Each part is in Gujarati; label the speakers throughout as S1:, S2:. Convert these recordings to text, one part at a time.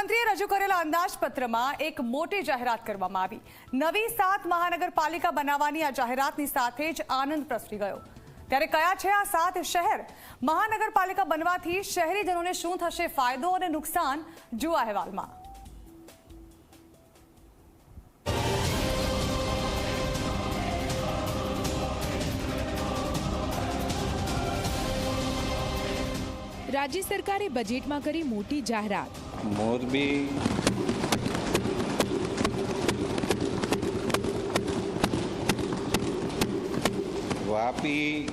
S1: મુખ્યમંત્રીએ રજૂ કરેલા અંદાજપત્રમાં એક મોટી જાહેરાત કરવામાં આવી. નવી સાત મહાનગરપાલિકા બનાવવાની આ જાહેરાતની સાથે જ આનંદ પ્રસરી ગયો. ત્યારે કયા છે આ સાત શહેર? મહાનગરપાલિકા બનવાથી શહેરીજનોને શું થશે ફાયદો અને નુકસાન? જુઓ અહેવાલમાં.
S2: રાજ્ય સરકારે બજેટમાં કરી મોટી જાહેરાત.
S3: મોરબી વાપી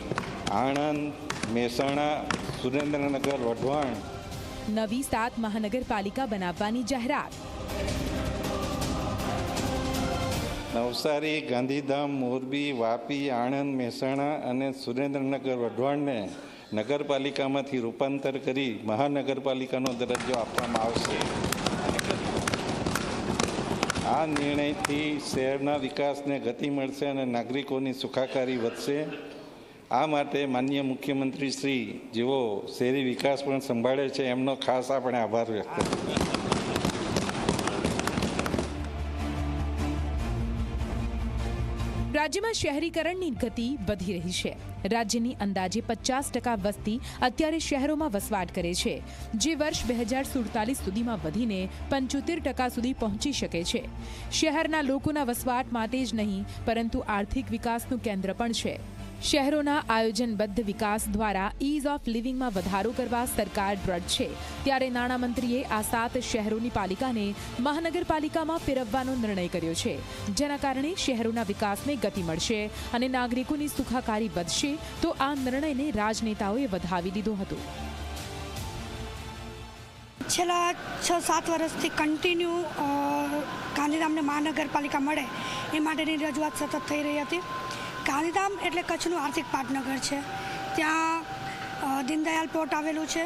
S3: આણંદ મહેસાણા સુરેન્દ્રનગર વઢવાણ.
S2: નવી સાત મહાનગરપાલિકા બનાવવાની જાહેરાત.
S3: નવસારી ગાંધીધામ મોરબી વાપી આણંદ મહેસાણા અને સુરેન્દ્રનગર વઢવાણને નગરપાલિકામાંથી રૂપાંતર કરી મહાનગરપાલિકાનો દરજ્જો આપવામાં આવશે. આ નિર્ણયથી શહેરના વિકાસને ગતિ મળશે અને નાગરિકોની સુખાકારી વધશે. આ માટે માન્ય મુખ્યમંત્રી શ્રી જેઓ શહેરી વિકાસ પણ સંભાળે છે. એમનો ખાસ આપણે આભાર વ્યક્ત કરીએ.
S2: રાજ્યમાં શહેરીકરણની ગતિ વધી રહી છે. રાજ્યની અંદાજે પચાસ ટકા વસ્તી અત્યારે શહેરોમાં વસવાટ કરે છે. જે વર્ષ બે હજાર સુડતાલીસ સુધીમાં વધીને પંચોતેર ટકા સુધી પહોંચી શકે છે. શહેરના લોકોના વસવાટ માટે જ નહીં, પરંતુ આર્થિક વિકાસનું કેન્દ્ર પણ છે. શહેરોના આયોજનબદ્ધ વિકાસ દ્વારા ઇઝ ઓફ લિવિંગમાં વધારો કરવા સરકાર દ્રઢ છે. ત્યારે નાણામંત્રીએ આ સાત શહેરોની પાલિકાને મહાનગરપાલિકામાં ફેરવવાનો નિર્ણય કર્યો છે. જેના કારણે શહેરોના વિકાસને ગતિ મળશે અને નાગરિકોની સુખાકારી વધશે, તો આ નિર્ણયને રાજનેતાઓએ વધાવી દીધો હતો.
S4: છેલ્લા છ સાત વર્ષથી કન્ટિન્યુ ગાંધીધામને મહાનગરપાલિકા મળે એ માટેની રજૂઆત સતત થઈ રહી હતી. ગાંધીધામ એટલે કચ્છનું આર્થિક પાટનગર છે. ત્યાં દીનદયાલ પોર્ટ આવેલું છે,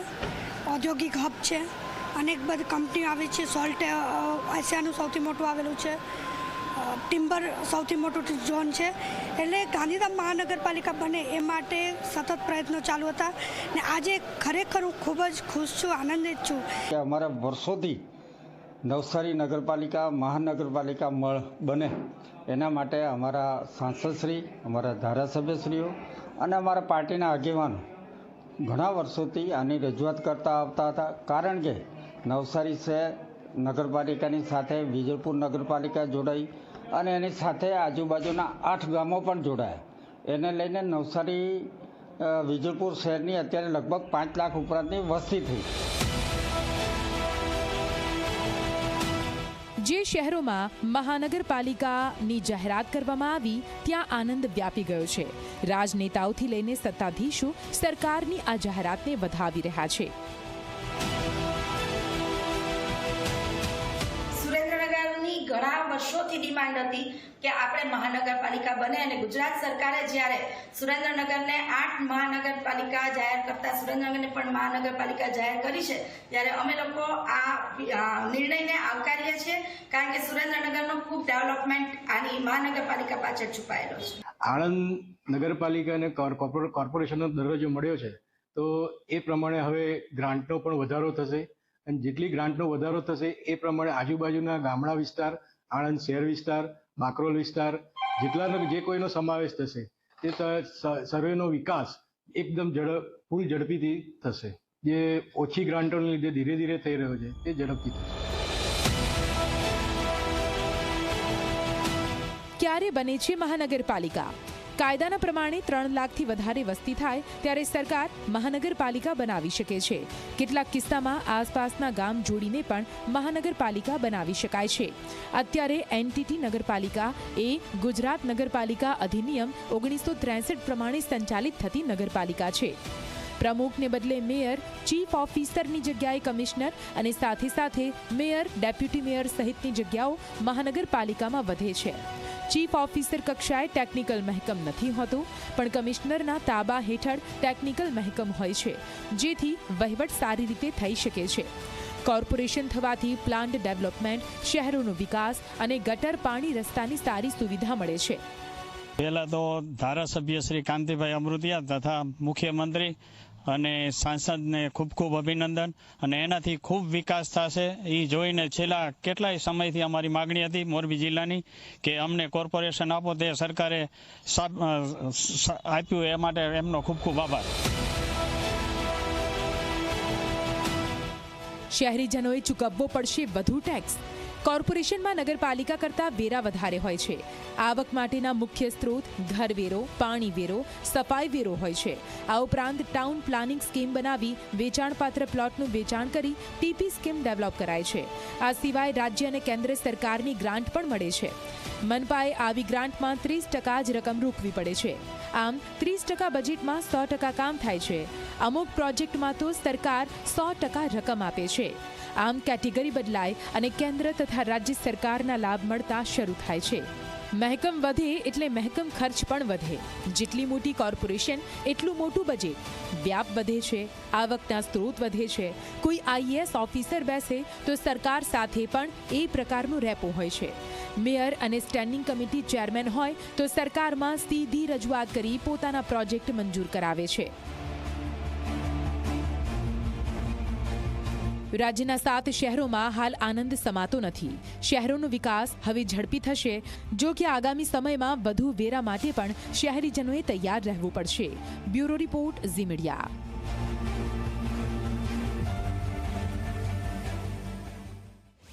S4: ઔદ્યોગિક હબ છે, અનેક બધી કંપનીઓ આવી છે. સોલ્ટ એશિયાનું સૌથી મોટું આવેલું છે ટિમ્બર સૌથી મોટું ઝોન છે. એટલે ગાંધીધામ મહાનગરપાલિકા બને એ માટે સતત પ્રયત્નો ચાલુ હતા ને આજે ખરેખર હું ખૂબ જ ખુશ છું, આનંદિત છું.
S5: કે અમારા વર્ષોથી નવસારી નગરપાલિકા, મહાનગરપાલિકા મળ બને. એના માટે અમારા સાંસદશ્રી, અમારા ધારાસભ્યશ્રીઓ અને અમારા પાર્ટીના આગેવાનો ઘણા વર્ષોથી આની રજૂઆત કરતા આવતા હતા. કારણ કે નવસારી શહેર નગરપાલિકાની સાથે વિજયપુર નગરપાલિકા જોડાઈ અને એની સાથે આજુબાજુના આઠ ગામો પણ જોડાયા. એને લઈને નવસારી વિજયપુર શહેરની અત્યારે લગભગ પાંચ લાખ ઉપરાંતની વસ્તી થઈ.
S2: જે શહેરોમાં મહાનગરપાલિકાની જાહેરાત કરવામાં આવી, ત્યાં આનંદ વ્યાપી ગયો છે. રાજનેતાઓથી લઈને સત્તાધીશો સરકારની આ જાહેરાતને વધાવી રહ્યા છે.
S6: વર્ષોથી ડિમાન્ડ હતી કે આપણે મહાનગરપાલિકા બને અને ગુજરાત સરકારે જ્યારે સુરેન્દ્રનગરને આઠ મહાનગરપાલિકા જાહેર કરતા સુરેન્દ્રનગરને પણ મહાનગરપાલિકા જાહેર કરી છે, ત્યારે અમે લોકો આ નિર્ણયને આવકારીએ છીએ, કારણ કે સુરેન્દ્રનગરનો ખૂબ ડેવલપમેન્ટ આની મહાનગરપાલિકા પાછળ છુપાયેલો છે.
S7: આણંદ નગરપાલિકાને કોર્પોરેશનનો દરજ્જો મળ્યો છે, તો એ પ્રમાણે હવે ગ્રાન્ટનો પણ વધારો થશે, અને જેટલી ગ્રાન્ટનો વધારો થશે, એ પ્રમાણે આજુબાજુના ગામડા વિસ્તાર આણંદ શહેર વિસ્તાર, બાકરોલ વિસ્તાર, જેટલાનો જે કોઈનો સમાવેશ થશે, તે સર્વેનો વિકાસ એકદમ ઝડપ, ફૂલ ઝડપીથી થશે. જે ઓછી ગ્રાન્ટોને લીધે ધીરે ધીરે થઈ રહ્યો છે, તે ઝડપથી થશે.
S2: ક્યારે બને છે મહાનગરપાલિકા? કાયદાના પ્રમાણે ત્રણ લાખથી વધારે વસ્તી થાય ત્યારે સરકાર મહાનગરપાલિકા બનાવી શકે છે. કેટલાક કિસ્સામાં આસપાસના ગામ જોડીને પણ મહાનગરપાલિકા બનાવી શકાય છે. અત્યારે એનટીટી નગરપાલિકા એ ગુજરાત નગરપાલિકા અધિનિયમ ઓગણીસો ત્રેસઠ પ્રમાણે સંચાલિત થતી નગરપાલિકા છે. પ્રમુખને બદલે મેયર, ચીફ ઓફિસરની જગ્યાએ કમિશનર અને સાથે સાથે મેયર, ડેપ્યુટી મેયર સહિતની જગ્યાઓ મહાનગરપાલિકામાં વધે છે. ચીફ ઓફિસર કક્ષાએ ટેકનિકલ મહેકમ નથી હોતું, પણ કમિશનરના તાબા હેઠળ ટેકનિકલ મહેકમ હોય છે, જેથી વહીવટ સારી રીતે થઈ શકે છે. કોર્પોરેશન થવાથી પ્લાન્ટ ડેવલપમેન્ટ, શહેરોનો વિકાસ અને ગટર પાણી રસ્તાની સારી સુવિધા મળે છે.
S8: પહેલાં તો ધારાસભ્ય શ્રી કાંતિભાઈ અમૃતિયા તથા મુખ્યમંત્રી અને સાંસદને ખૂબ ખૂબ અભિનંદન. અને એનાથી ખૂબ વિકાસ થશે. એ જોઈને છેલ્લા કેટલાય સમયથી અમારી માગણી હતી મોરબી જિલ્લાની કે અમને કોર્પોરેશન આપો તે સરકારે આપ્યું એ માટે એમનો ખૂબ ખૂબ આભાર.
S2: શહેરીજનોએ ચૂકવવો પડશે વધુ ટેક્સ. કોર્પોરેશનમાં નગરપાલિકા કરતાં વેરા વધારે હોય છે. આવક માટેના મુખ્ય સ્ત્રોત ઘરવેરો પાણી વેરો સફાઈ વેરો હોય છે. આ ઉપરાંત ટાઉન પ્લાનિંગ સ્કીમ બનાવી વેચાણપાત્ર પ્લોટનું વેચાણ કરી ટીપી સ્કીમ ડેવલપ કરાય છે. આ સિવાય રાજ્ય અને કેન્દ્ર સરકારની ગ્રાન્ટ પણ મળે છે. મનપાએ આવી ગ્રાન્ટમાં ત્રીસ ટકા જ રકમ રોકવી પડે છે. આમ, ત્રીસ ટકા બજેટમાં સો ટકા કામ થાય છે. અમુક પ્રોજેક્ટમાં તો સરકાર સો ટકા રકમ આપે છે. આમ, કેટેગરી બદલાય અને કેન્દ્ર તથા રાજ્ય સરકારના લાભ મળતા શરૂ થાય છે. મહેકમ વધે એટલે મહેકમ ખર્ચ પણ વધે. જેટલી મોટી કોર્પોરેશન, એટલું મોટું બજેટ વ્યાપ વધે છે, આવકના સ્ત્રોત વધે છે. કોઈ આઈએએસ ઓફિસર બેસે તો સરકાર સાથે પણ એ પ્રકારનું રેપો હોય છે. મેયર અને સ્ટેન્ડિંગ કમિટી ચેરમેન હોય તો સરકારમાં સીધી રજૂઆત કરી પોતાના પ્રોજેક્ટ મંજૂર કરાવે છે. રાજ્યના સાત શહેરોમાં હાલ આનંદ સમાતો નથી. શહેરોનો વિકાસ હવે ઝડપી થશે, જો કે આગામી સમયમાં વધુ વેરા માટે પણ શહેરીજનોએ તૈયાર રહેવું પડશે. Bureau report Zee Media.